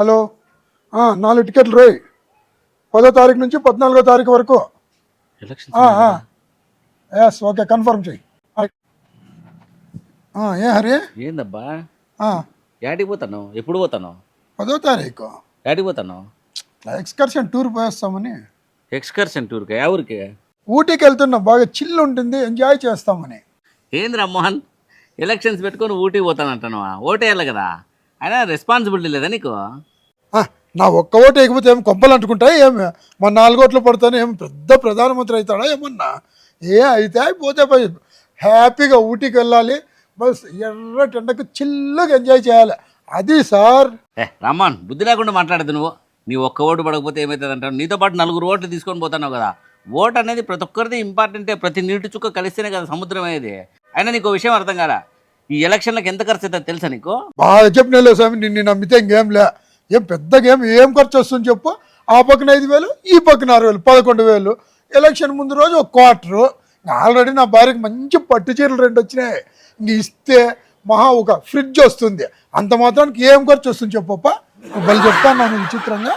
Hello? నాలుగు టికెట్లు రోయ్. పదో తారీఖు నుంచి పద్నాలుగో తారీఖు వరకు. ఎలక్షన్ ఎస్ ఓకే కన్ఫర్మ్ చెయ్యి. ఏ హరి? ఏందబ్బా? యాడికి పోతాను ఎప్పుడు పోతాను పదో తారీఖు. యాడికి పోతాను ఎక్స్కర్షన్ టూర్ పోయేస్తామని. ఎక్స్కర్షన్ టూర్కి? ఏ ఊరికి? ఊటీకి వెళ్తున్నాం బాగా చిల్ ఉంటుంది ఎంజాయ్ చేస్తామని. ఏందిరా మోహన్? ఎలక్షన్స్ పెట్టుకొని ఊటీకి పోతాను అంటాను ఓటేయాలి కదా? అయినా రెస్పాన్సిబిలిటీ లేదా నీకు? నా ఒక్క ఓటు ఎగిపోతే ఏమి కొంపలు అంటుకుంటాయి ఏమి మా నాలుగు ఓట్లు పడతాను ఏమి పెద్ద ప్రధానమంత్రి అవుతాడా? ఏమన్నా? ఏ అయితే పోతే పోయి హ్యాపీగా ఊటీకి వెళ్ళాలి. బస్ ఎర్ర టెండకు చిల్లుగా ఎంజాయ్ చేయాలి. అది సార్. ఏ రమ్మన్ బుద్ధి లేకుండా మాట్లాడదు నువ్వు. నీ ఒక్క ఓటు పడకపోతే ఏమవుతుంది అంటావు? నీతో పాటు నలుగురు ఓట్లు తీసుకొని పోతున్నావు కదా. ఓటు అనేది ప్రతి ఒక్కరిది ఇంపార్టెంటే ప్రతి నీటి చుక్క కలిస్తేనే కదా సముద్రం అయ్యేది అయినా నీకు విషయం అర్థం కాదా ఈ ఎలక్షన్లకు ఎంత ఖర్చు అవుతుందో తెలుసా నీకు? బాగా చెప్పిన స్వామి నిన్ను నమ్మితే ఇంకేం లే. ఏం పెద్ద గేమ్ ఏం ఖర్చు వస్తుంది చెప్పు? ఆ పక్కన ఐదు వేలు ఈ పక్కన ఆరు వేలు పదకొండు వేలు. ఎలక్షన్ ముందు రోజు ఒక క్వార్టరు ఆల్రెడీ నా భార్యకి మంచి పట్టు చీరలు రెండు వచ్చినాయి. ఇంక ఇస్తే మహా ఒక ఫ్రిడ్జ్ వస్తుంది. అంత మాత్రానికి ఏం ఖర్చు వస్తుంది చెప్పప్ప బలి చెప్తాను నాకు విచిత్రంగా.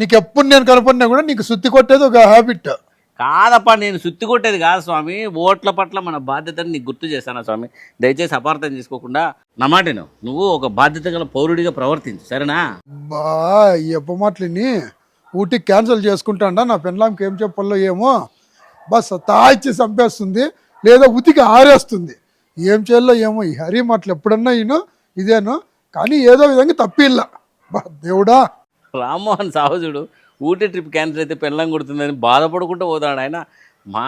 నీకు ఎప్పుడు నేను కనపడినా కూడా నీకు సుత్తి కొట్టేది ఒక హ్యాబిట్ కాదప్పా నేను సుత్తి కొట్టేది కాదు స్వామి. ఓట్ల పట్ల మన బాధ్యతని నీకు గుర్తు చేస్తానా స్వామి? దయచేసి అపార్థం చేసుకోకుండా నా మాటను నువ్వు ఒక బాధ్యత గల పౌరుడిగా ప్రవర్తించు. సరేనా? బా ఈ అప్పమాటలని ఊటీ క్యాన్సిల్ చేసుకుంటాండా నా పెళ్ళాంకి ఏం చెప్పాలో ఏమో. బస్ తాయిచ్చి చంపేస్తుంది లేదా ఉతికి ఆరేస్తుంది. ఏం చేయాలో ఏమో ఈ హరి మాటలు ఎప్పుడన్నా ఈయన ఇదేను. కానీ ఏదో విధంగా తప్పిల్లా బా దేవుడా. రామ్మోహన్ సాహసుడు ఊటీ ట్రిప్ క్యాన్సిల్ అయితే పెళ్ళం కొడుతుందని బాధపడుకుంటూ పోతాడు ఆయన. మా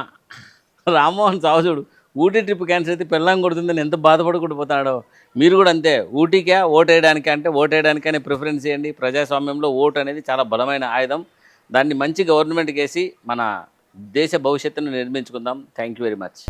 రామ్మోహన్ సాహసుడు ఊటీ ట్రిప్ క్యాన్సిల్ అయితే పెళ్ళం కొడుతుందని ఎంత బాధపడుకుంటూ పోతాడో. మీరు కూడా అంతే ఊటీకే ఓటేయడానికి అంటే ఓటేయడానికనే ప్రిఫరెన్స్ చేయండి. ప్రజాస్వామ్యంలో ఓటు అనేది చాలా బలమైన ఆయుధం. దాన్ని మంచి గవర్నమెంట్కి వేసి మన దేశ భవిష్యత్తును నిర్మించుకుందాం. Thank you very much.